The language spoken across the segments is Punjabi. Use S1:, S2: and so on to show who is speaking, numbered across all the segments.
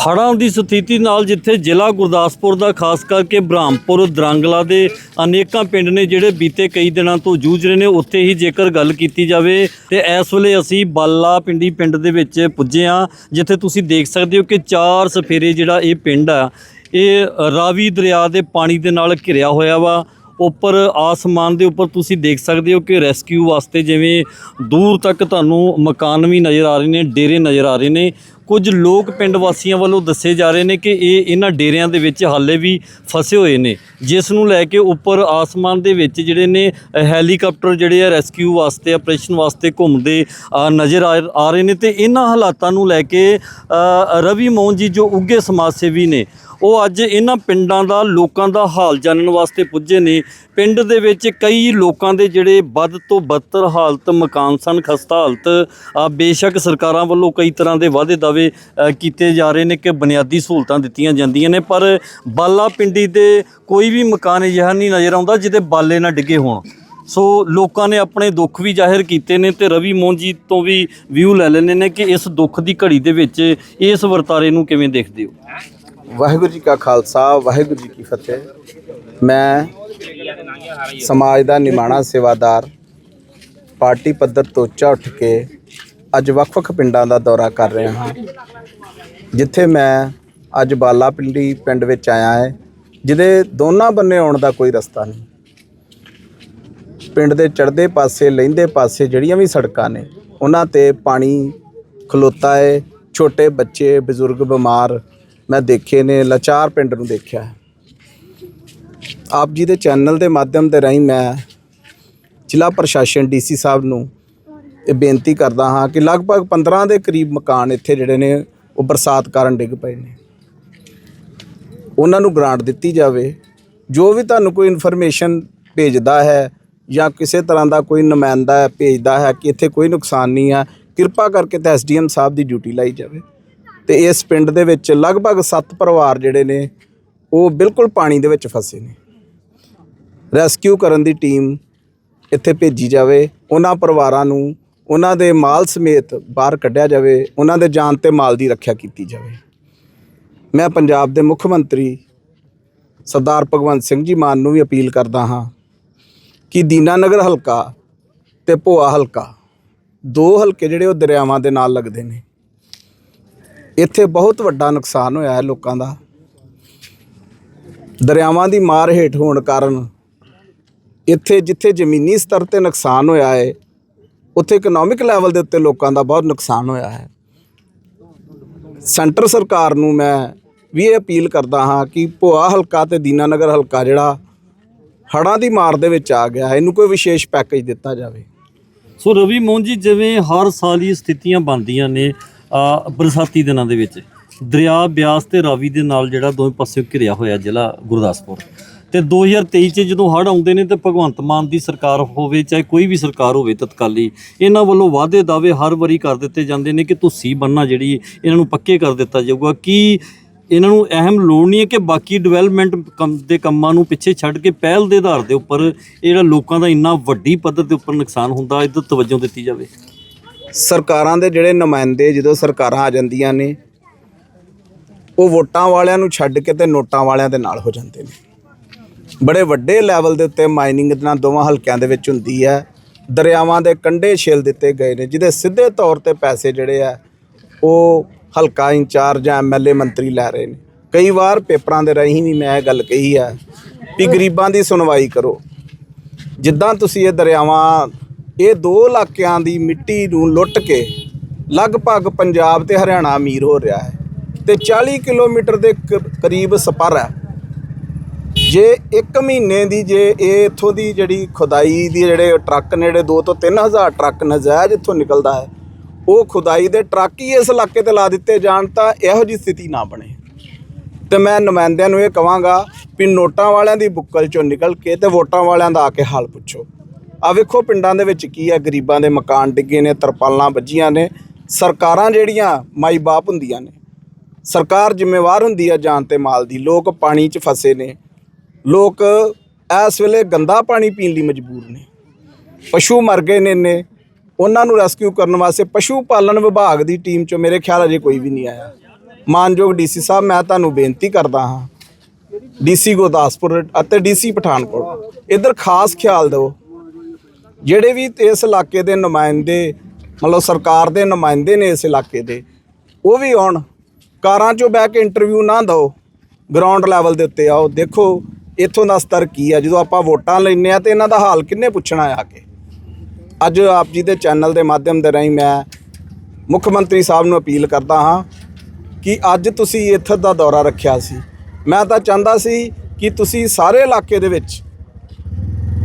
S1: ਹੜ੍ਹਾਂ ਦੀ ਸਥਿਤੀ ਨਾਲ ਜਿੱਥੇ ਜ਼ਿਲ੍ਹਾ ਗੁਰਦਾਸਪੁਰ ਦਾ, ਖਾਸ ਕਰਕੇ ਬ੍ਰਹਮਪੁਰ, ਦਰੰਗਲਾ ਦੇ ਅਨੇਕਾਂ ਪਿੰਡ ਨੇ ਜਿਹੜੇ ਬੀਤੇ ਕਈ ਦਿਨਾਂ ਤੋਂ ਜੂਝ ਰਹੇ ਨੇ, ਉੱਥੇ ਹੀ ਜੇਕਰ ਗੱਲ ਕੀਤੀ ਜਾਵੇ ਤੇ ਇਸ ਵੇਲੇ ਅਸੀਂ ਬਾਲਾ ਪਿੰਡੀ ਪਿੰਡ ਦੇ ਵਿੱਚ ਪੁੱਜੇ ਆ ਜਿੱਥੇ ਤੁਸੀਂ ਦੇਖ ਸਕਦੇ ਹੋ ਕਿ ਚਾਰ ਸਫੇਰੇ ਜਿਹੜਾ ਇਹ ਪਿੰਡ ਆ, ਇਹ ਰਾਵੀ ਦਰਿਆ ਦੇ ਪਾਣੀ ਦੇ ਨਾਲ ਘਿਰਿਆ ਹੋਇਆ ਵਾ। ਉੱਪਰ ਆਸਮਾਨ ਦੇ ਉੱਪਰ ਤੁਸੀਂ ਦੇਖ ਸਕਦੇ ਹੋ ਕਿ ਰੈਸਕਿਊ ਵਾਸਤੇ ਜਿਵੇਂ ਦੂਰ ਤੱਕ ਤੁਹਾਨੂੰ ਮਕਾਨ ਵੀ ਨਜ਼ਰ ਆ ਰਹੇ ਨੇ, ਡੇਰੇ ਨਜ਼ਰ ਆ ਰਹੇ ਨੇ। ਕੁਝ ਲੋਕ ਪਿੰਡ ਵਾਸੀਆਂ ਵੱਲੋਂ ਦੱਸੇ ਜਾ ਰਹੇ ਨੇ ਕਿ ਇਹ ਇਹਨਾਂ ਡੇਰਿਆਂ ਦੇ ਵਿੱਚ ਹਾਲੇ ਵੀ ਫਸੇ ਹੋਏ ਨੇ। ਜਿਸ ਨੂੰ ਲੈ ਕੇ ਉੱਪਰ ਆਸਮਾਨ ਦੇ ਵਿੱਚ ਜਿਹੜੇ ਨੇ ਹੈਲੀਕਾਪਟਰ ਜਿਹੜੇ ਆ ਰੈਸਕਿਊ ਵਾਸਤੇ ਆਪਰੇਸ਼ਨ ਵਾਸਤੇ ਘੁੰਮਦੇ ਨਜ਼ਰ ਆ ਆ ਰਹੇ ਨੇ ਤੇ ਇਹਨਾਂ ਹਾਲਾਤਾਂ ਨੂੰ ਲੈ ਕੇ ਰਵੀ ਮੋਹਨ ਜੀ ਜੋ ਉੱਗੇ ਸਮਾਜ ਸੇਵੀ ਨੇ ਉਹ ਅੱਜ ਇਹਨਾਂ ਪਿੰਡਾਂ ਦਾ, ਲੋਕਾਂ ਦਾ ਹਾਲ ਜਾਣਨ ਵਾਸਤੇ ਪੁੱਜੇ ਨੇ। ਪਿੰਡ ਦੇ ਵਿੱਚ ਕਈ ਲੋਕਾਂ ਦੇ ਜਿਹੜੇ ਵੱਧ ਤੋਂ ਬਦਤਰ ਹਾਲਤ, ਮਕਾਨ ਸਨ, ਖਸਤਾ ਹਾਲਤ ਬੇਸ਼ੱਕ ਸਰਕਾਰਾਂ ਵੱਲੋਂ ਕਈ ਤਰ੍ਹਾਂ ਦੇ ਵਾਅਦੇ ਦਾਅਵੇ ਕੀਤੇ ਜਾ ਰਹੇ ਨੇ ਕਿ ਬੁਨਿਆਦੀ ਸਹੂਲਤਾਂ ਦਿੱਤੀਆਂ ਜਾਂਦੀਆਂ ਨੇ, ਪਰ ਬਾਲਾ ਪਿੰਡੀ ਦੇ ਕੋਈ ਵੀ ਮਕਾਨ ਅਜਿਹਾ ਨਹੀਂ ਨਜ਼ਰ ਆਉਂਦਾ ਜਿਹਦੇ ਬਾਲੇ ਨਾ ਡਿੱਗੇ ਹੋਣ। ਸੋ ਲੋਕਾਂ ਨੇ ਆਪਣੇ ਦੁੱਖ ਵੀ ਜ਼ਾਹਿਰ ਕੀਤੇ ਨੇ ਤੇ ਰਵੀ ਮੋਹਨ ਜੀ ਤੋਂ ਵੀ ਵਿਊ ਲੈ ਲੈਣੇ ਨੇ ਕਿ ਇਸ ਦੁੱਖ ਦੀ ਘੜੀ ਦੇ ਵਿੱਚ ਇਸ ਵਰਤਾਰੇ ਨੂੰ ਕਿਵੇਂ ਦੇਖਦੇ ਹੋ?
S2: ਵਾਹਿਗੁਰੂ ਜੀ ਕਾ ਖਾਲਸਾ, ਵਾਹਿਗੁਰੂ ਜੀ ਕੀ ਫਤਿਹ। ਮੈਂ ਸਮਾਜ ਦਾ ਨਿਮਾਣਾ ਸੇਵਾਦਾਰ, ਪਾਰਟੀ ਪੱਧਰ ਤੋਂ ਉੱਚਾ ਉੱਠ ਕੇ ਅੱਜ ਵੱਖ-ਵੱਖ ਪਿੰਡਾਂ ਦਾ ਦੌਰਾ ਕਰ ਰਿਹਾ ਹਾਂ, ਜਿੱਥੇ ਮੈਂ ਅੱਜ ਬਾਲਾ ਪਿੰਡੀ ਪਿੰਡ ਵਿੱਚ ਆਇਆ ਹੈ, ਜਿਹਦੇ ਦੋਨਾਂ ਬੰਨੇ ਆਉਣ ਦਾ ਕੋਈ ਰਸਤਾ ਨਹੀਂ। ਪਿੰਡ ਦੇ ਚੜ੍ਹਦੇ ਪਾਸੇ, ਲਹਿੰਦੇ ਪਾਸੇ ਜਿਹੜੀਆਂ ਵੀ ਸੜਕਾਂ ਨੇ, ਉਹਨਾਂ ਤੇ ਪਾਣੀ ਖਲੋਤਾ ਹੈ ਛੋਟੇ ਬੱਚੇ, ਬਜ਼ੁਰਗ ਬਿਮਾਰ ਮੈਂ ਦੇਖੇ ਨੇ, ਲਾਚਾਰ ਪਿੰਡ ਨੂੰ ਦੇਖਿਆ। ਆਪ ਜੀ ਦੇ ਚੈਨਲ ਦੇ ਮਾਧਿਅਮ ਦੇ ਰਾਹੀਂ ਮੈਂ ਜ਼ਿਲ੍ਹਾ ਪ੍ਰਸ਼ਾਸਨ ਡੀਸੀ ਸਾਹਿਬ ਨੂੰ ਇਹ ਬੇਨਤੀ ਕਰਦਾ ਹਾਂ ਕਿ ਲਗਭਗ 15 ਦੇ ਕਰੀਬ ਮਕਾਨ ਇੱਥੇ ਜਿਹੜੇ ਨੇ, ਉਹ ਬਰਸਾਤ ਕਾਰਨ ਡਿੱਗ ਪਏ ਨੇ। ਉਹਨਾਂ ਨੂੰ ਗ੍ਰਾਂਟ ਦਿੱਤੀ ਜਾਵੇ। ਜੋ ਵੀ ਤੁਹਾਨੂੰ ਕੋਈ ਇਨਫੋਰਮੇਸ਼ਨ ਭੇਜਦਾ ਹੈ ਜਾਂ ਕਿਸੇ ਤਰ੍ਹਾਂ ਦਾ ਕੋਈ ਨੁਮਾਇੰਦਾ ਭੇਜਦਾ ਹੈ ਕਿ ਇੱਥੇ ਕੋਈ ਨੁਕਸਾਨ ਨਹੀਂ ਆ ਕਿਰਪਾ ਕਰਕੇ ਤੇ ਐਸਡੀਐਮ ਸਾਹਿਬ ਦੀ ਡਿਊਟੀ ਲਾਈ ਜਾਵੇ। ਤੇ ਇਸ ਪਿੰਡ ਦੇ ਵਿੱਚ ਲਗਭਗ 7 ਪਰਿਵਾਰ ਜਿਹੜੇ ਨੇ, ਉਹ ਬਿਲਕੁਲ ਪਾਣੀ ਦੇ ਵਿੱਚ ਫਸੇ ਨੇ। ਰੈਸਕਿਊ ਕਰਨ ਦੀ ਟੀਮ ਇੱਥੇ ਭੇਜੀ ਜਾਵੇ, ਉਹਨਾਂ ਪਰਿਵਾਰਾਂ ਨੂੰ ਉਹਨਾਂ ਦੇ ਮਾਲ ਸਮੇਤ ਬਾਹਰ ਕੱਢਿਆ ਜਾਵੇ, ਉਹਨਾਂ ਦੇ ਜਾਨ ਤੇ ਮਾਲ ਦੀ ਰੱਖਿਆ ਕੀਤੀ ਜਾਵੇ। ਮੈਂ ਪੰਜਾਬ ਦੇ ਮੁੱਖ ਮੰਤਰੀ ਸਰਦਾਰ ਭਗਵੰਤ ਸਿੰਘ ਜੀ ਮਾਨ ਨੂੰ ਵੀ ਅਪੀਲ ਕਰਦਾ ਹਾਂ ਕਿ ਦੀਨਾਨਗਰ ਹਲਕਾ ਤੇ ਭੋਆ ਹਲਕਾ, ਦੋ ਹਲਕੇ ਜਿਹੜੇ ਉਹ ਦਰਿਆਵਾਂ ਦੇ ਨਾਲ ਲੱਗਦੇ ਨੇ ਇੱਥੇ ਬਹੁਤ ਵੱਡਾ ਨੁਕਸਾਨ ਹੋਇਆ ਹੈ ਲੋਕਾਂ ਦਾ। ਦਰਿਆਵਾਂ ਦੀ ਮਾਰ ਹੇਠ ਹੋਣ ਕਾਰਨ ਇੱਥੇ ਜਿੱਥੇ ਜ਼ਮੀਨੀ ਸਤਰ ਤੇ ਨੁਕਸਾਨ ਹੋਇਆ ਹੈ, ਉੱਥੇ ਇਕਨੋਮਿਕ ਲੈਵਲ ਦੇ ਉੱਤੇ ਲੋਕਾਂ ਦਾ ਬਹੁਤ ਨੁਕਸਾਨ ਹੋਇਆ ਹੈ। ਸੈਂਟਰ ਸਰਕਾਰ ਨੂੰ ਮੈਂ ਵੀ ਇਹ ਅਪੀਲ ਕਰਦਾ ਹਾਂ ਕਿ ਭੋਆ ਹਲਕਾ ਤੇ ਦੀਨਾਨਗਰ ਹਲਕਾ ਜਿਹੜਾ ਹੜ੍ਹਾਂ ਦੀ ਮਾਰ ਦੇ ਵਿੱਚ ਆ ਗਿਆ ਹੈ, ਇਹਨੂੰ ਕੋਈ ਵਿਸ਼ੇਸ਼ ਪੈਕੇਜ ਦਿੱਤਾ ਜਾਵੇ।
S1: ਸੋ ਰਵੀ ਮੋਹਨ ਜੀ, ਜਿਵੇਂ ਹਰ ਸਾਲ ਹੀ ਸਥਿਤੀਆਂ ਬਣਦੀਆਂ ਨੇ ਬਰਸਾਤੀ ਦਿਨਾਂ ਦੇ ਵਿੱਚ ਦਰਿਆ, ਬਿਆਸ ਤੇ ਰਾਵੀ ਦੇ ਨਾਲ ਜਿਹੜਾ ਦੋਵੇਂ ਪਾਸੇ ਘਿਰਿਆ ਹੋਇਆ ਜ਼ਿਲ੍ਹਾ ਗੁਰਦਾਸਪੁਰ। ਤੇ 2023 ਚ ਜਦੋਂ ਹੜ੍ਹ ਆਉਂਦੇ ਨੇ ਤੇ ਭਗਵੰਤ ਮਾਨ ਦੀ ਸਰਕਾਰ ਹੋਵੇ, ਚਾਹੇ ਕੋਈ ਵੀ ਸਰਕਾਰ ਹੋਵੇ ਤਤਕਾਲੀ, ਇਹਨਾਂ ਵੱਲੋਂ ਵਾਅਦੇ ਦਾਅਵੇ ਹਰ ਵਾਰੀ ਕਰ ਦਿੱਤੇ ਜਾਂਦੇ ਨੇ ਕਿ ਤੁਸੀਂ ਬੰਨਾ ਜਿਹੜੀ ਇਹਨਾਂ ਨੂੰ ਪੱਕੇ ਕਰ ਦਿੱਤਾ ਜਾਊਗਾ। ਕਿ ਇਹਨਾਂ ਨੂੰ ਅਹਿਮ ਲੋੜ ਨਹੀਂ ਹੈ ਕਿ ਬਾਕੀ ਡਿਵੈਲਪਮੈਂਟ ਕੰਮ ਦੇ ਕੰਮਾਂ ਨੂੰ ਪਿੱਛੇ ਛੱਡ ਕੇ ਪਹਿਲ ਦੇ ਆਧਾਰ ਦੇ ਉੱਪਰ ਇਹ ਜਿਹੜਾ ਲੋਕਾਂ ਦਾ ਇੰਨਾ ਵੱਡੀ ਪੱਧਰ ਦੇ ਉੱਪਰ ਨੁਕਸਾਨ ਹੁੰਦਾ ਇਹਦੇ ਤਵੱਜੋ ਦਿੱਤੀ ਜਾਵੇ?
S2: ਸਰਕਾਰਾਂ ਦੇ ਜਿਹੜੇ ਨੁਮਾਇੰਦੇ ਜਦੋਂ ਸਰਕਾਰਾਂ ਆ ਜਾਂਦੀਆਂ ਨੇ, ਉਹ ਵੋਟਾਂ ਵਾਲਿਆਂ ਨੂੰ ਛੱਡ ਕੇ ਤੇ ਨੋਟਾਂ ਵਾਲਿਆਂ ਦੇ ਨਾਲ ਹੋ ਜਾਂਦੇ ਨੇ। ਬੜੇ ਵੱਡੇ ਲੈਵਲ ਦੇ ਉੱਤੇ ਮਾਈਨਿੰਗ ਇਹਨਾਂ ਦੋਵਾਂ ਹਲਕਿਆਂ ਦੇ ਵਿੱਚ ਹੁੰਦੀ ਹੈ। ਦਰਿਆਵਾਂ ਦੇ ਕੰਢੇ ਛੇਲ ਦਿੱਤੇ ਗਏ ਨੇ, ਜਿਹਦੇ ਸਿੱਧੇ ਤੌਰ ਤੇ ਪੈਸੇ ਜਿਹੜੇ ਆ, ਉਹ ਹਲਕਾ ਇੰਚਾਰਜ ਜਾਂ ਐਮਐਲਏ ਮੰਤਰੀ ਲੈ ਰਹੇ ਨੇ। ਕਈ ਵਾਰ ਪੇਪਰਾਂ ਦੇ ਰਾਹੀਂ ਵੀ ਮੈਂ ਇਹ ਗੱਲ ਕਹੀ ਹੈ ਵੀ ਗਰੀਬਾਂ ਦੀ ਸੁਣਵਾਈ ਕਰੋ। ਜਿੱਦਾਂ ਤੁਸੀਂ ਇਹ ਦਰਿਆਵਾਂ ਇਹ ਦੋ ਇਲਾਕਿਆਂ ਦੀ ਮਿੱਟੀ ਨੂੰ ਲੁੱਟ ਕੇ ਲਗਭਗ ਪੰਜਾਬ ਤੇ ਹਰਿਆਣਾ ਅਮੀਰ ਹੋ ਰਿਹਾ ਹੈ ਤੇ 40 ਕਿਲੋਮੀਟਰ ਦੇ ਕ- ਕਰੀਬ ਸਪਰ ਹੈ। ਜੇ 1 ਮਹੀਨੇ ਦੀ, ਜੇ ਇਹ ਇੱਥੋਂ ਦੀ ਜਿਹੜੀ ਖੁਦਾਈ ਦੀ ਜਿਹੜੇ ਟਰੱਕ ਨੇੜੇ 2 ਤੋਂ 3000 ਟਰੱਕ ਨਜਾਇਜ਼ ਇੱਥੋਂ ਨਿਕਲਦਾ ਹੈ, ਉਹ ਖੁਦਾਈ ਦੇ ਟਰੱਕ ਹੀ ਇਸ ਇਲਾਕੇ ਤੇ ਲਾ ਦਿੱਤੇ ਜਾਣ ਤਾਂ ਇਹੋ ਜੀ ਸਥਿਤੀ ਨਾ ਬਣੇ। ਤੇ ਮੈਂ ਨੁਮਾਇੰਦਿਆਂ ਨੂੰ ਇਹ ਕਹਾਂਗਾ ਵੀ ਨੋਟਾਂ ਵਾਲਿਆਂ ਦੀ ਬੁੱਕਲ ਚੋਂ ਨਿਕਲ ਕੇ ਤੇ ਵੋਟਾਂ ਵਾਲਿਆਂ ਦਾ ਆ ਕੇ ਹਾਲ ਪੁੱਛੋ। ਆ ਵੇਖੋ ਪਿੰਡਾਂ ਦੇ ਵਿੱਚ ਕੀ ਹੈ, ਗਰੀਬਾਂ ਦੇ ਮਕਾਨ ਡਿੱਗੇ ਨੇ, ਤਰਪਾਲਾਂ ਵੱਜੀਆਂ ਨੇ, ਸਰਕਾਰਾਂ ਜਿਹੜੀਆਂ ਮਾਈ ਬਾਪ ਹੁੰਦੀਆਂ ਨੇ, ਸਰਕਾਰ ਜ਼ਿੰਮੇਵਾਰ ਹੁੰਦੀ ਹੈ ਜਾਨ ਤੇ ਮਾਲ ਦੀ, ਲੋਕ ਪਾਣੀ 'ਚ ਫਸੇ ਨੇ, ਲੋਕ ਇਸ ਵੇਲੇ ਗੰਦਾ ਪਾਣੀ ਪੀਣ ਲਈ ਮਜਬੂਰ ਨੇ, ਪਸ਼ੂ ਮਰ ਗਏ ਨੇ ਨੇ ਉਹਨਾਂ ਨੂੰ ਰੈਸਕਿਊ ਕਰਨ ਵਾਸਤੇ ਪਸ਼ੂ ਪਾਲਣ ਵਿਭਾਗ ਦੀ ਟੀਮ 'ਚੋਂ ਮੇਰੇ ਖਿਆਲ ਅਜੇ ਕੋਈ ਵੀ ਨਹੀਂ ਆਇਆ। ਮਾਨਯੋਗ ਡੀਸੀ ਸਾਹਿਬ, ਮੈਂ ਤੁਹਾਨੂੰ ਬੇਨਤੀ ਕਰਦਾ ਹਾਂ ਡੀਸੀ ਗੁਰਦਾਸਪੁਰ ਅਤੇ ਡੀਸੀ ਪਠਾਨਕੋਟ, ਇਧਰ ਖਾਸ ਖਿਆਲ ਦਿਓ ਜਿਹੜੇ ਵੀ ਇਸ ਇਲਾਕੇ ਦੇ ਨੁਮਾਇੰਦੇ, ਮਤਲਬ ਸਰਕਾਰ ਦੇ ਨੁਮਾਇੰਦੇ ਨੇ ਇਸ ਇਲਾਕੇ ਦੇ, ਉਹ ਵੀ ਆਉਣ। ਕਾਰਾਂ 'ਚੋਂ ਬਹਿ ਕੇ ਇੰਟਰਵਿਊ ਨਾ ਦਿਓ। ਗਰਾਊਂਡ ਲੈਵਲ ਦੇ ਉੱਤੇ ਆਓ। ਦੇਖੋ ਇੱਥੋਂ ਦਾ ਸਤਰ ਕੀ ਹੈ ਜਦੋਂ ਆਪਾਂ ਵੋਟਾਂ ਲੈਂਦੇ ਆ ਤੇ ਇਹਨਾਂ ਦਾ ਹਾਲ ਕਿੰਨੇ ਪੁੱਛਣਾ ਆ ਕੇ। ਅੱਜ ਆਪ ਜੀ ਦੇ ਚੈਨਲ ਦੇ ਮਾਧਿਅਮ ਦੇ ਰਾਹੀਂ ਮੈਂ ਮੁੱਖ ਮੰਤਰੀ ਸਾਹਿਬ ਨੂੰ ਅਪੀਲ ਕਰਦਾ ਹਾਂ ਕਿ ਅੱਜ ਤੁਸੀਂ ਇੱਥੇ ਦਾ ਦੌਰਾ ਰੱਖਿਆ ਸੀ। ਮੈਂ ਤਾਂ ਚਾਹੁੰਦਾ ਸੀ ਕਿ ਤੁਸੀਂ ਸਾਰੇ ਇਲਾਕੇ ਦੇ ਵਿੱਚ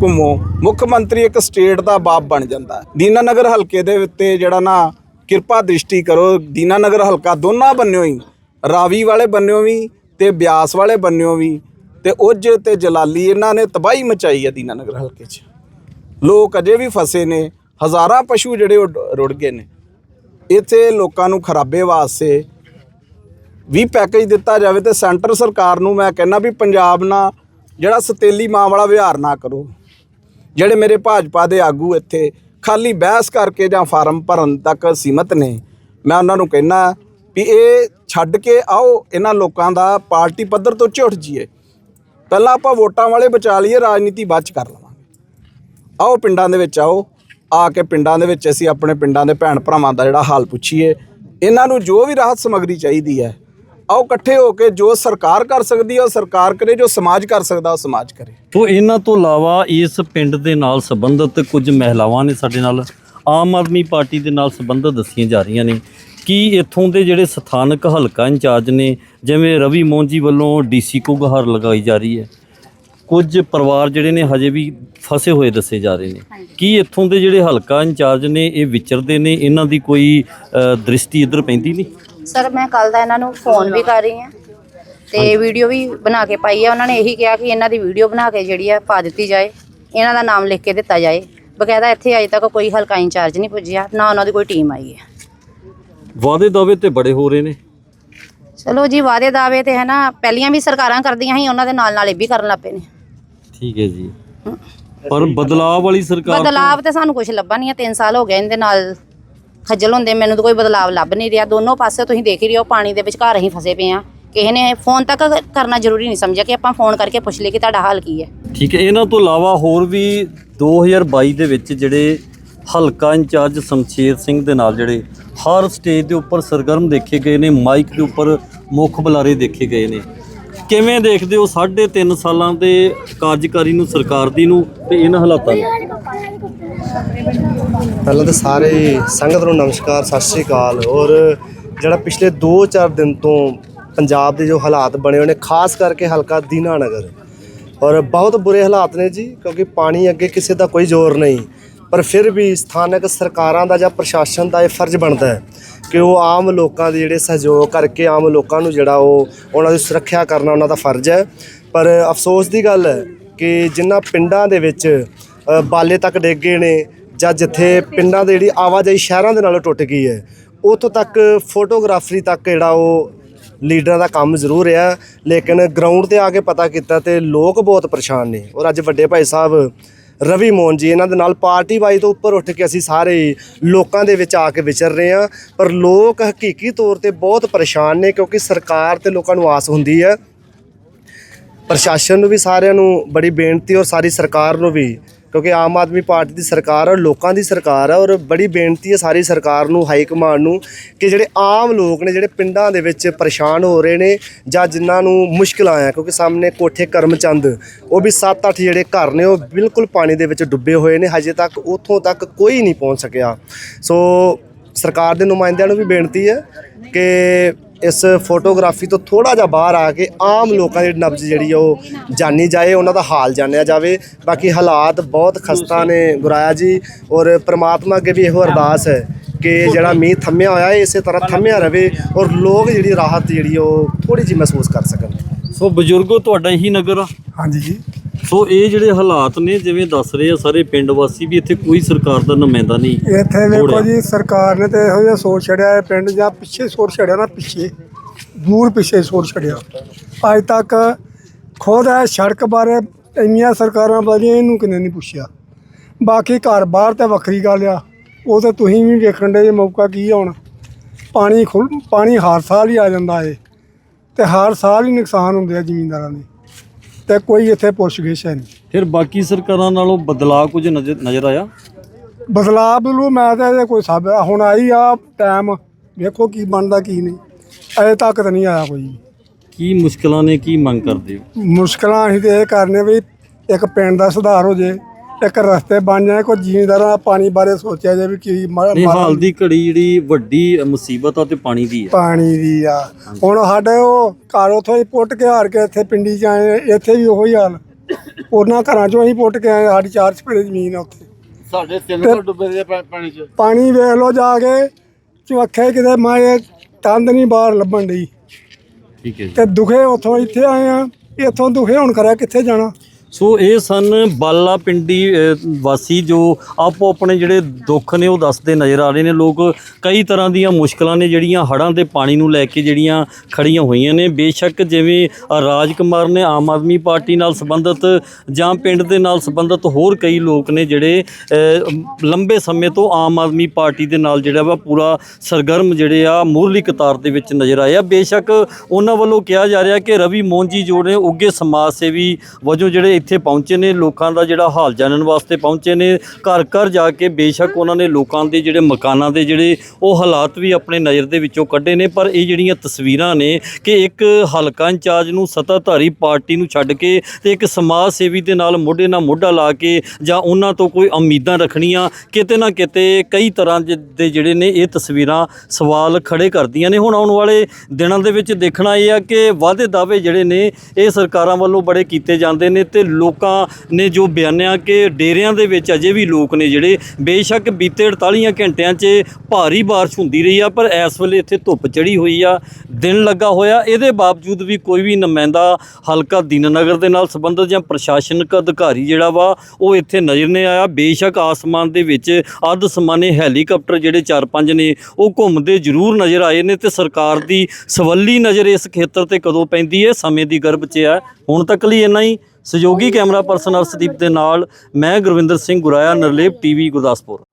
S2: ਘੁੰਮੋ, ਮੁੱਖ ਮੰਤਰੀ ਇੱਕ ਸਟੇਟ ਦਾ ਬਾਪ ਬਣ ਜਾਂਦਾ। ਹੈ ਦੀਨਾਨਗਰ ਹਲਕੇ ਦੇ ਉੱਤੇ ਜਿਹੜਾ ਨਾ ਕਿਰਪਾ ਦ੍ਰਿਸ਼ਟੀ ਕਰੋ, ਦੀਨਾਨਗਰ ਹਲਕਾ ਦੋਨਾਂ ਬੰਨਿਓ ਹੀ, ਰਾਵੀ ਵਾਲੇ ਬੰਨਿਓ ਵੀ ਤੇ ਬਿਆਸ ਵਾਲੇ ਬੰਨਿਓ ਵੀ ਤੇ ਉਜ ਤੇ ਜਲਾਲੀ ਇਹਨਾਂ ਨੇ ਤਬਾਹੀ ਮਚਾਈ ਹੈ ਦੀਨਾਨਗਰ ਹਲਕੇ 'ਚ। ਲੋਕ ਅਜੇ ਵੀ ਫਸੇ ਨੇ, ਹਜ਼ਾਰਾਂ ਪਸ਼ੂ ਜਿਹੜੇ ਉਹ ਰੁੜ ਗਏ ਨੇ। ਇੱਥੇ ਲੋਕਾਂ ਨੂੰ ਖਰਾਬੇ ਵਾਸਤੇ ਵੀ ਪੈਕੇਜ ਦਿੱਤਾ ਜਾਵੇ ਤੇ ਸੈਂਟਰ ਸਰਕਾਰ ਨੂੰ ਮੈਂ ਕਹਿੰਦਾ ਵੀ ਪੰਜਾਬ ਨਾਲ ਜਿਹੜਾ ਸਤੇਲੀ ਮਾਂ ਵਾਲਾ ਵਿਹਾਰ ਨਾ ਕਰੋ। ਜਿਹੜੇ ਮੇਰੇ ਭਾਜਪਾ ਦੇ ਆਗੂ ਇੱਥੇ ਖਾਲੀ ਬਹਿਸ ਕਰਕੇ ਜਾਂ ਫਾਰਮ ਭਰਨ ਤੱਕ ਸੀਮਤ ਨੇ, ਮੈਂ ਉਹਨਾਂ ਨੂੰ ਕਹਿਣਾ ਵੀ ਇਹ ਛੱਡ ਕੇ ਆਓ, ਇਹਨਾਂ ਲੋਕਾਂ ਦਾ ਪਾਰਟੀ ਪੱਧਰ ਤੋਂ ਝੁੱਟ ਜੀਏ। ਪਹਿਲਾਂ ਆਪਾਂ ਵੋਟਾਂ ਵਾਲੇ ਬਚਾ ਲਈਏ, ਰਾਜਨੀਤੀ ਬਾਅਦ ਚ ਕਰ ਲਵਾਂਗੇ। ਆਓ ਪਿੰਡਾਂ ਦੇ ਵਿੱਚ ਆਓ, ਆ ਕੇ ਪਿੰਡਾਂ ਦੇ ਵਿੱਚ ਅਸੀਂ ਆਪਣੇ ਪਿੰਡਾਂ ਦੇ ਭੈਣ ਭਰਾਵਾਂ ਦਾ ਜਿਹੜਾ ਹਾਲ ਪੁੱਛੀਏ। ਇਹਨਾਂ ਨੂੰ ਜੋ ਵੀ ਰਾਹਤ ਸਮੱਗਰੀ ਚਾਹੀਦੀ ਹੈ ਆਓ ਇਕੱਠੇ ਹੋ ਕੇ ਜੋ ਸਰਕਾਰ ਕਰ ਸਕਦੀ ਹੈ ਉਹ ਸਰਕਾਰ ਕਰੇ ਜੋ ਸਮਾਜ ਕਰ ਸਕਦਾ ਉਹ ਸਮਾਜ ਕਰੇ।
S1: ਤੋ ਇਹਨਾਂ ਤੋਂ ਇਲਾਵਾ ਇਸ ਪਿੰਡ ਦੇ ਨਾਲ ਸੰਬੰਧਿਤ ਕੁਝ ਮਹਿਲਾਵਾਂ ਨੇ ਸਾਡੇ ਨਾਲ ਆਮ ਆਦਮੀ ਪਾਰਟੀ ਦੇ ਨਾਲ ਸੰਬੰਧਿਤ ਦੱਸੀਆਂ ਜਾ ਰਹੀਆਂ ਨੇ। ਕਿ ਇੱਥੋਂ ਦੇ ਜਿਹੜੇ ਸਥਾਨਕ ਹਲਕਾ ਇੰਚਾਰਜ ਨੇ ਜਿਵੇਂ ਰਵੀ ਮੋਹਨ ਜੀ ਵੱਲੋਂ ਡੀਸੀ ਕੋ ਗੁਹਾਰ ਲਗਾਈ ਜਾ ਰਹੀ ਹੈ ਕੁਝ ਪਰਿਵਾਰ ਜਿਹੜੇ ਨੇ ਹਜੇ ਵੀ ਫਸੇ ਹੋਏ ਦੱਸੇ ਜਾ ਰਹੇ ਨੇ। ਕੀ ਇੱਥੋਂ ਦੇ ਜਿਹੜੇ ਹਲਕਾ ਇੰਚਾਰਜ ਨੇ ਇਹ ਵਿਚਰਦੇ ਨੇ ਇਹਨਾਂ ਦੀ ਕੋਈ ਦ੍ਰਿਸ਼ਟੀ ਇੱਧਰ ਪੈਂਦੀ ਨਹੀਂ?
S3: ਸਰ ਮੈਂ ਕੱਲ ਦਾ ਇਹਨਾਂ ਨੂੰ ਫੋਨ ਵੀ ਕਰ ਰਹੀ ਹਾਂ ਤੇ ਵੀਡੀਓ ਵੀ ਬਣਾ ਕੇ ਪਾਈ ਹੈ। ਉਹਨਾਂ ਨੇ ਇਹੀ ਕਿਹਾ ਕਿ ਇਹਨਾਂ ਦੀ ਵੀਡੀਓ ਬਣਾ ਕੇ ਜਿਹੜੀ ਆ ਪਾ ਦਿੱਤੀ ਜਾਏ। ਇਹਨਾਂ ਦਾ ਨਾਮ ਲਿਖ ਕੇ ਦਿੱਤਾ ਜਾਏ। ਬਕਾਇਦਾ ਇੱਥੇ ਅਜੇ ਤੱਕ ਕੋਈ ਹਲਕਾ ਇੰਚਾਰਜ ਨਹੀਂ ਪੁੱਜਿਆ ਨਾ ਉਹਨਾਂ ਦੀ ਕੋਈ ਟੀਮ ਆਈ ਹੈ।
S1: ਵਾਅਦੇ ਦਾਅਵੇ ਤੇ ਬੜੇ ਹੋ ਰਹੇ ਨੇ।
S3: ਚਲੋ ਜੀ ਵਾਅਦੇ ਦਾਅਵੇ ਤੇ ਹੈ ਨਾ ਪਹਿਲੀਆਂ ਵੀ ਸਰਕਾਰਾਂ ਕਰਦੀਆਂ ਸੀ ਉਹਨਾਂ ਦੇ ਨਾਲ ਨਾਲ ਇਹ ਵੀ ਕਰਨ ਲੱਗ ਪਏ ਨੇ।
S1: ਠੀਕ ਹੈ ਜੀ। ਪਰ ਬਦਲਾਅ ਵਾਲੀ ਸਰਕਾਰ
S3: ਬਦਲਾਵ ਤੇ ਸਾਨੂੰ ਕੁਝ ਲੱਭਾ ਨਹੀਂ ਹੈ 3 ਸਾਲ ਹੋ ਗਏ ਇਹਦੇ ਨਾਲ। ਖੱਜਲ ਹੁੰਦੇ ਮੈਨੂੰ ਤਾਂ ਕੋਈ ਬਦਲਾਵ ਲੱਭ ਨਹੀਂ ਰਿਹਾ। ਦੋਨੋਂ ਪਾਸੇ ਤੁਸੀਂ ਦੇਖ ਹੀ ਰਹੇ ਹੋ ਪਾਣੀ ਦੇ ਵਿਚਕਾਰ ਅਸੀਂ ਫਸੇ ਪਏ ਆ ਕਿਸੇ ਨੇ ਫੋਨ ਤੱਕ ਕਰਨਾ ਜ਼ਰੂਰੀ ਨਹੀਂ ਸਮਝਿਆ ਕਿ ਆਪਾਂ ਫੋਨ ਕਰਕੇ ਪੁੱਛ ਲਈਏ ਕਿ ਤੁਹਾਡਾ ਹਾਲ ਕੀ ਹੈ।
S1: ਠੀਕ ਹੈ ਇਹਨਾਂ ਤੋਂ ਇਲਾਵਾ ਹੋਰ ਵੀ 2022 ਦੇ ਵਿੱਚ ਜਿਹੜੇ ਹਲਕਾ ਇੰਚਾਰਜ ਸ਼ਮਸ਼ੇਰ ਸਿੰਘ ਦੇ ਨਾਲ ਜਿਹੜੇ ਹਰ ਸਟੇਜ ਦੇ ਉੱਪਰ ਸਰਗਰਮ ਦੇਖੇ ਗਏ ਨੇ ਮਾਈਕ ਦੇ ਉੱਪਰ ਮੁੱਖ ਬੁਲਾਰੇ ਦੇਖੇ ਗਏ ਨੇ। ਕਿਵੇਂ ਦੇਖਦੇ ਹੋ ਸਾਢੇ ਤਿੰਨ ਸਾਲਾਂ ਦੇ ਕਾਰਜਕਾਰੀ ਨੂੰ ਸਰਕਾਰ ਦੀ ਨੂੰ ਤੇ ਇਹਨਾਂ ਹਾਲਾਤਾਂ ਨੂੰ?
S4: ਪਹਿਲਾਂ ਤਾਂ ਸਾਰੇ ਸੰਗਤ ਨੂੰ ਨਮਸਕਾਰ, ਸਤਿ ਸ਼੍ਰੀ ਅਕਾਲ। ਔਰ ਜਿਹੜਾ ਪਿਛਲੇ 2-4 ਦਿਨ ਤੋਂ ਪੰਜਾਬ ਦੇ ਜੋ ਹਾਲਾਤ ਬਣੇ ਹੋਏ ਨੇ, ਖਾਸ ਕਰਕੇ ਹਲਕਾ ਦੀਨਾਨਗਰ। ਔਰ ਬਹੁਤ ਬੁਰੇ ਹਾਲਾਤ ਨੇ ਜੀ, ਕਿਉਂਕਿ ਪਾਣੀ ਅੱਗੇ ਕਿਸੇ ਦਾ ਕੋਈ ਜ਼ੋਰ ਨਹੀਂ। ਪਰ ਫਿਰ ਵੀ ਸਥਾਨਕ ਸਰਕਾਰਾਂ ਦਾ ਜਾਂ ਪ੍ਰਸ਼ਾਸਨ ਦਾ ਇਹ ਫਰਜ਼ ਬਣਦਾ ਹੈ ਕਿ ਉਹ ਆਮ ਲੋਕਾਂ ਦੇ ਜਿਹੜੇ ਸਹਿਯੋਗ ਕਰਕੇ ਆਮ ਲੋਕਾਂ ਨੂੰ ਜਿਹੜਾ ਉਹ ਉਹਨਾਂ ਦੀ ਸੁਰੱਖਿਆ ਕਰਨਾ ਉਹਨਾਂ ਦਾ ਫਰਜ਼ ਹੈ। ਪਰ ਅਫਸੋਸ ਦੀ ਗੱਲ ਹੈ ਕਿ ਜਿਨ੍ਹਾਂ ਪਿੰਡਾਂ ਦੇ ਵਿੱਚ ਬਾਲੇ ਤੱਕ ਡਿੱਗ ਗਏ ਨੇ ਜਾਂ ਜਿੱਥੇ ਪਿੰਡਾਂ ਦੇ ਜਿਹੜੀ ਆਵਾਜਾਈ ਸ਼ਹਿਰਾਂ ਦੇ ਨਾਲੋਂ ਟੁੱਟ ਗਈ ਹੈ, ਉੱਥੋਂ ਤੱਕ ਫੋਟੋਗ੍ਰਾਫਰੀ ਤੱਕ ਜਿਹੜਾ ਉਹ ਲੀਡਰਾਂ ਦਾ ਕੰਮ ਜ਼ਰੂਰ ਹੈ ਲੇਕਿਨ ਗਰਾਊਂਡ ਤੇ ਆ ਕੇ ਪਤਾ ਕੀਤਾ ਤੇ ਲੋਕ ਬਹੁਤ ਪਰੇਸ਼ਾਨ ਨੇ। ਔਰ ਅੱਜ ਵੱਡੇ ਭਾਈ ਸਾਹਿਬ ਰਵੀ ਮੋਹਨ ਜੀ, ਇਹਨਾਂ ਦੇ ਨਾਲ ਪਾਰਟੀ ਵਾਈ ਤੋਂ ਉੱਪਰ ਉੱਠ ਕੇ ਅਸੀਂ ਸਾਰੇ ਲੋਕਾਂ ਦੇ ਵਿੱਚ ਆ ਕੇ ਵਿਚਰ ਰਹੇ ਹਾਂ, ਪਰ ਲੋਕ ਹਕੀਕੀ ਤੌਰ ਤੇ ਬਹੁਤ ਪਰੇਸ਼ਾਨ ਨੇ ਕਿਉਂਕਿ ਸਰਕਾਰ ਤੇ ਲੋਕਾਂ ਨੂੰ ਆਸ ਹੁੰਦੀ ਹੈ। ਪ੍ਰਸ਼ਾਸਨ ਨੂੰ ਵੀ ਸਾਰਿਆਂ ਨੂੰ ਬੜੀ ਬੇਨਤੀ ਔਰ ਸਾਰੀ ਸਰਕਾਰ ਨੂੰ ਵੀ ਕਿਉਂਕਿ ਆਮ ਆਦਮੀ ਪਾਰਟੀ ਦੀ ਸਰਕਾਰ ਹੈ ਲੋਕਾਂ ਦੀ ਸਰਕਾਰ ਹੈ ਔਰ ਬੜੀ ਬੇਨਤੀ ਹੈ ਸਾਰੀ ਸਰਕਾਰ ਨੂੰ, ਹਾਈ ਕਮਾਂਡ ਨੂੰ, ਕਿ ਜਿਹੜੇ ਆਮ ਲੋਕ ਨੇ, ਜਿਹੜੇ ਪਿੰਡਾਂ ਦੇ ਵਿੱਚ ਪਰੇਸ਼ਾਨ ਹੋ ਰਹੇ ਨੇ ਜਾਂ ਜਿਨ੍ਹਾਂ ਨੂੰ ਮੁਸ਼ਕਲ ਆਇਆ ਕਿਉਂਕਿ ਸਾਹਮਣੇ ਕੋਠੇ ਕਰਮਚੰਦ, ਉਹ ਵੀ 7-8 ਜਿਹੜੇ ਘਰ ਨੇ, ਉਹ ਬਿਲਕੁਲ ਪਾਣੀ ਦੇ ਵਿੱਚ ਡੁੱਬੇ ਹੋਏ ਨੇ, ਹਜੇ ਤੱਕ ਉੱਥੋਂ ਤੱਕ ਕੋਈ ਨਹੀਂ ਪਹੁੰਚ ਸਕਿਆ। ਸੋ ਸਰਕਾਰ ਦੇ ਨੁਮਾਇੰਦਿਆਂ ਨੂੰ ਵੀ ਬੇਨਤੀ ਹੈ ਕਿ ਇਸ ਫੋਟੋਗ੍ਰਾਫੀ ਤੋਂ ਥੋੜਾ ਜਿਹਾ ਬਾਹਰ ਆ ਕੇ ਆਮ ਲੋਕਾਂ ਦੀ ਨਬਜ਼ ਜਿਹੜੀ ਆ ਉਹ ਜਾਣੀ ਜਾਏ ਉਹਨਾਂ ਦਾ ਹਾਲ ਜਾਣਿਆ ਜਾਵੇ। ਬਾਕੀ ਹਾਲਾਤ ਬਹੁਤ ਖਸਤਾ ਨੇ ਗੁਰਾਇਆ ਜੀ ਔਰ ਪ੍ਰਮਾਤਮਾ ਅੱਗੇ ਵੀ ਇਹੋ ਅਰਦਾਸ ਹੈ ਕਿ ਜਿਹੜਾ ਮੀਂਹ ਥੰਮਿਆ ਹੋਇਆ ਹੈ ਇਸੇ ਤਰ੍ਹਾਂ ਥੰਮਿਆ ਰਵੇ ਔਰ ਲੋਕ ਜਿਹੜੀ ਰਾਹਤ ਜਿਹੜੀ ਉਹ ਥੋੜੀ ਜਿਹੀ ਮਹਿਸੂਸ ਕਰ ਸਕਣ।
S1: ਸੋ ਬਜ਼ੁਰਗੋ ਤੁਹਾਡਾ ਇਹੀ ਨਗਰ ਆ?
S5: ਹਾਂਜੀ ਜੀ।
S1: ਸੋ ਇਹ ਜਿਹੜੇ ਹਾਲਾਤ ਨੇ ਜਿਵੇਂ ਦੱਸ ਰਹੇ ਆ ਸਾਰੇ ਪਿੰਡ ਵਾਸੀ ਵੀ ਇੱਥੇ ਕੋਈ ਸਰਕਾਰ ਦਾ ਨੁਮਾਇੰਦਾ ਨਹੀਂ
S5: ਇੱਥੇ ਵੇਖੋ। ਜੀ ਸਰਕਾਰ ਨੇ ਤੇ ਇਹੋ ਜਿਹਾ ਸੋਚ ਛੜਿਆ ਹੈ ਪਿੰਡ ਜਾਂ ਪਿੱਛੇ ਸੋਚ ਛੜਿਆ ਨਾ ਪਿੱਛੇ ਦੂਰ ਪਿੱਛੇ ਸੋਚ ਛੜਿਆ। ਅੱਜ ਤੱਕ ਖੁਦ ਇਹ ਸੜਕ ਬਾਰੇ ਇੰਨੀਆਂ ਸਰਕਾਰਾਂ ਬਦਲੀਆਂ ਇਹਨੂੰ ਕਿਨੇ ਨਹੀਂ ਪੁੱਛਿਆ। ਬਾਕੀ ਘਰ ਬਾਹਰ ਤੇ ਵੱਖਰੀ ਗੱਲ ਆ ਉਹ ਤੇ ਤੁਸੀਂ ਵੀ ਵੇਖਣ ਦੇ ਮੌਕਾ ਕੀ ਆ ਹੁਣ ਪਾਣੀ ਖੁੱਲ ਪਾਣੀ ਹਰ ਸਾਲ ਹੀ ਆ ਜਾਂਦਾ ਏ ਤੇ ਹਰ ਸਾਲ ਹੀ ਨੁਕਸਾਨ ਹੁੰਦੇ ਆ ਜ਼ਿਮੀਂਦਾਰਾਂ ਦੇ। ਤੇ ਕੋਈ ਇੱਥੇ ਪੁੱਛ-ਗਿੱਛ ਹੈ ਨਹੀਂ।
S1: ਫਿਰ ਬਾਕੀ ਸਰਕਾਰਾਂ ਨਾਲੋਂ ਬਦਲਾਅ ਕੁਝ ਨਜ਼ਰ ਨਜ਼ਰ ਆਇਆ?
S5: ਬਦਲਾਅ ਬਦਲੂ ਮੈਂ ਤਾਂ ਇਹਦੇ ਕੋਈ ਸਭ ਹੁਣ ਆਈ ਆ ਟਾਈਮ ਵੇਖੋ ਕੀ ਬਣਦਾ ਕੀ ਨਹੀਂ। ਅਜੇ ਤੱਕ ਤਾਂ ਨਹੀਂ ਆਇਆ ਕੋਈ ਵੀ।
S1: ਕੀ ਮੁਸ਼ਕਲਾਂ ਨੇ ਕੀ ਮੰਗ ਕਰਦੇ ਹੋ?
S5: ਮੁਸ਼ਕਲਾਂ ਅਸੀਂ ਤੇ ਇਹ ਕਰਨੇ ਵੀ ਇੱਕ ਪਿੰਡ ਦਾ ਸੁਧਾਰ ਹੋ ਜੇ। ਇੱਕ ਰਸਤੇ ਬਣ ਜਾਏ ਕੋਈ ਜ਼ਿਮੀਂਦਾਰਾਂ ਦਾ ਪਾਣੀ ਬਾਰੇ ਸੋਚਿਆ ਜੇ ਵੀ ਕੀ ਮ-
S1: ਨਹੀਂ
S5: ਮਾਰਾ-
S1: ਹਾਲ ਦੀ ਘੜੀ ਜਿਹੜੀ ਵੱਡੀ ਮੁਸੀਬਤ ਆ ਤੇ ਪਾਣੀ ਦੀ ਹੈ
S5: ਪਾਣੀ ਦੀ ਆ। ਹੁਣ ਸਾਡੇ ਉਹ ਘਰ ਉਥੋਂ ਹੀ ਪੁੱਟ ਕੇ ਹਾਰ ਕੇ ਇੱਥੇ ਪਿੰਡੀ ਚ ਆਏ ਇੱਥੇ ਵੀ ਉਹੀ ਹਾਲ। ਉਹਨਾਂ ਘਰਾਂ ਚੋਂ ਅਸੀਂ ਪੁੱਟ ਕੇ ਆਏ ਸਾਡੀ ਚਾਰ ਚਪੇੜੇ ਜ਼ਮੀਨ ਆ ਉੱਥੇ।
S6: ਸਾਡੇ ਤਿੰਨ ਘਰ ਡੁੱਬੇ ਦੇ ਪਾ- ਪਾਣੀ 'ਚ।
S5: ਪਾਣੀ ਵੇਖ ਲਓ ਜਾ ਕੇ ਚੁੱਖੇ ਕਿਤੇ ਮੈਂ ਤੰਦ ਨਹੀਂ ਬਾਹਰ ਲੱਭਣ ਡਈ।
S1: ਠੀਕ ਹੈ ਜੀ।
S5: ਤੇ ਦੁਖੇ ਉਥੋਂ ਇੱਥੇ ਆਏ ਆ ਇੱਥੋਂ ਦੁਖੇ ਹੁਣ ਕਰਿਆ ਕਿੱਥੇ ਜਾਣਾ?
S1: ਸੋ ਇਹ ਸਨ ਬਾਲਾ ਪਿੰਡੀ ਵਾਸੀ ਜੋ ਆਪੋ ਆਪਣੇ ਜਿਹੜੇ ਦੁੱਖ ਨੇ ਉਹ ਦੱਸਦੇ ਨਜ਼ਰ ਆ ਰਹੇ ਨੇ। ਲੋਕ ਕਈ ਤਰ੍ਹਾਂ ਦੀਆਂ ਮੁਸ਼ਕਲਾਂ ਨੇ ਜਿਹੜੀਆਂ ਹੜ੍ਹਾਂ ਦੇ ਪਾਣੀ ਨੂੰ ਲੈ ਕੇ ਜਿਹੜੀਆਂ ਖੜੀਆਂ ਹੋਈਆਂ ਨੇ। ਬੇਸ਼ੱਕ ਜਿਵੇਂ ਅ, ਰਾਜ ਕੁਮਾਰ ਨੇ ਆਮ ਆਦਮੀ ਪਾਰਟੀ ਨਾਲ ਸੰਬੰਧਿਤ ਜਾਂ ਪਿੰਡ ਦੇ ਨਾਲ ਸੰਬੰਧਿਤ ਹੋਰ ਕਈ ਲੋਕ ਨੇ ਜਿਹੜੇ ਲੰਬੇ ਸਮੇਂ ਤੋਂ ਆਮ ਆਦਮੀ ਪਾਰਟੀ ਦੇ ਨਾਲ ਜਿਹੜਾ ਵਾ ਪੂਰਾ ਸਰਗਰਮ ਜਿਹੜੇ ਆ ਮੂਰਲੀ ਕਤਾਰ ਦੇ ਵਿੱਚ ਨਜ਼ਰ ਆਏ ਆ। ਬੇਸ਼ੱਕ ਉਹਨਾਂ ਵੱਲੋਂ ਕਿਹਾ ਜਾ ਰਿਹਾ ਕਿ ਰਵੀ ਮੋਹਨ ਜੀ ਜੋ ਨੇ ਉੱਗੇ ਸਮਾਜ ਸੇਵੀ ਵਜੋਂ ਜਿਹੜੇ ਇੱਥੇ ਪਹੁੰਚੇ ਨੇ, ਲੋਕਾਂ ਦਾ ਜਿਹੜਾ ਹਾਲ ਜਾਣਨ ਵਾਸਤੇ ਪਹੁੰਚੇ ਨੇ। ਘਰ ਘਰ ਜਾ ਕੇ ਬੇਸ਼ੱਕ ਉਹਨਾਂ ਨੇ ਲੋਕਾਂ ਦੇ ਜਿਹੜੇ ਮਕਾਨਾਂ ਦੇ ਜਿਹੜੇ ਉਹ ਹਾਲਾਤ ਵੀ ਆਪਣੇ ਨਜ਼ਰ ਦੇ ਵਿੱਚੋਂ ਕੱਢੇ ਨੇ। ਪਰ ਇਹ ਜਿਹੜੀਆਂ ਤਸਵੀਰਾਂ ਨੇ ਕਿ ਇੱਕ ਹਲਕਾ ਇੰਚਾਰਜ ਨੂੰ ਸੱਤਾਧਾਰੀ ਪਾਰਟੀ ਨੂੰ ਛੱਡ ਕੇ ਤੇ ਇੱਕ ਸਮਾਜ ਸੇਵੀ ਦੇ ਨਾਲ ਮੋਢੇ ਨਾਲ ਮੋਢਾ ਲਾ ਕੇ ਜਾਂ ਉਹਨਾਂ ਤੋਂ ਕੋਈ ਉਮੀਦਾਂ ਰੱਖਣੀਆਂ, ਕਿਤੇ ਨਾ ਕਿਤੇ ਕਈ ਤਰ੍ਹਾਂ ਦੇ ਦੇ ਜਿਹੜੇ ਨੇ ਇਹ ਤਸਵੀਰਾਂ ਸਵਾਲ ਖੜੇ ਕਰਦੀਆਂ ਨੇ। ਹੁਣ ਆਉਣ ਵਾਲੇ ਦਿਨਾਂ ਦੇ ਵਿੱਚ ਦੇਖਣਾ ਇਹ ਆ ਕਿ ਵਾਅਦੇ ਦਾਅਵੇ ਜਿਹੜੇ ਨੇ, ਇਹ ਸਰਕਾਰਾਂ ਵੱਲੋਂ ਬੜੇ ਕੀਤੇ ਜਾਂਦੇ ਨੇ ਤੇ ਲੋਕਾਂ ਨੇ ਜੋ ਬਿਆਨਿਆ ਕਿ ਡੇਰਿਆਂ ਦੇ ਵਿੱਚ ਅਜੇ ਵੀ ਲੋਕ ਨੇ ਜਿਹੜੇ, ਬੇਸ਼ੱਕ ਬੀਤੇ 48 ਘੰਟਿਆਂ 'ਚ ਭਾਰੀ ਬਾਰਿਸ਼ ਹੁੰਦੀ ਰਹੀ ਆ, ਪਰ ਇਸ ਵੇਲੇ ਇੱਥੇ ਧੁੱਪ ਚੜੀ ਹੋਈ ਆ, ਦਿਨ ਲੱਗਾ ਹੋਇਆ। ਇਹਦੇ ਬਾਵਜੂਦ ਵੀ ਕੋਈ ਵੀ ਨੁਮਾਇੰਦਾ ਹਲਕਾ ਦੀਨਨਗਰ ਦੇ ਨਾਲ ਸੰਬੰਧਿਤ ਜਾਂ ਪ੍ਰਸ਼ਾਸਨਿਕ ਅਧਿਕਾਰੀ ਜਿਹੜਾ ਵਾ, ਉਹ ਇੱਥੇ ਨਜ਼ਰ ਨਹੀਂ ਆਇਆ। ਬੇਸ਼ੱਕ ਆਸਮਾਨ ਦੇ ਵਿੱਚ ਅੱਧ ਸਮਾਨੇ ਹੈਲੀਕਾਪਟਰ ਜਿਹੜੇ 4-5 ਨੇ, ਉਹ ਘੁੰਮਦੇ ਜ਼ਰੂਰ ਨਜ਼ਰ ਆਏ ਨੇ ਤੇ ਸਰਕਾਰ ਦੀ ਸਵੱਲੀ ਨਜ਼ਰ ਇਸ ਖੇਤਰ ਤੇ ਕਦੋਂ ਪੈਂਦੀ ਹੈ? ਸਮੇਂ ਦੀ ਗਰਭ 'ਚ ਹੈ। ਹੁਣ ਤੱਕ ਲਈ ਇੰਨਾ ਹੀ। ਸਹਿਯੋਗੀ ਕੈਮਰਾ ਪਰਸਨ ਅਰਸ਼ਦੀਪ ਦੇ ਨਾਲ ਮੈਂ ਗੁਰਵਿੰਦਰ ਸਿੰਘ ਗੁਰਾਇਆ ਨਰਲੇਪ ਟੀਵੀ ਗੁਰਦਾਸਪੁਰ।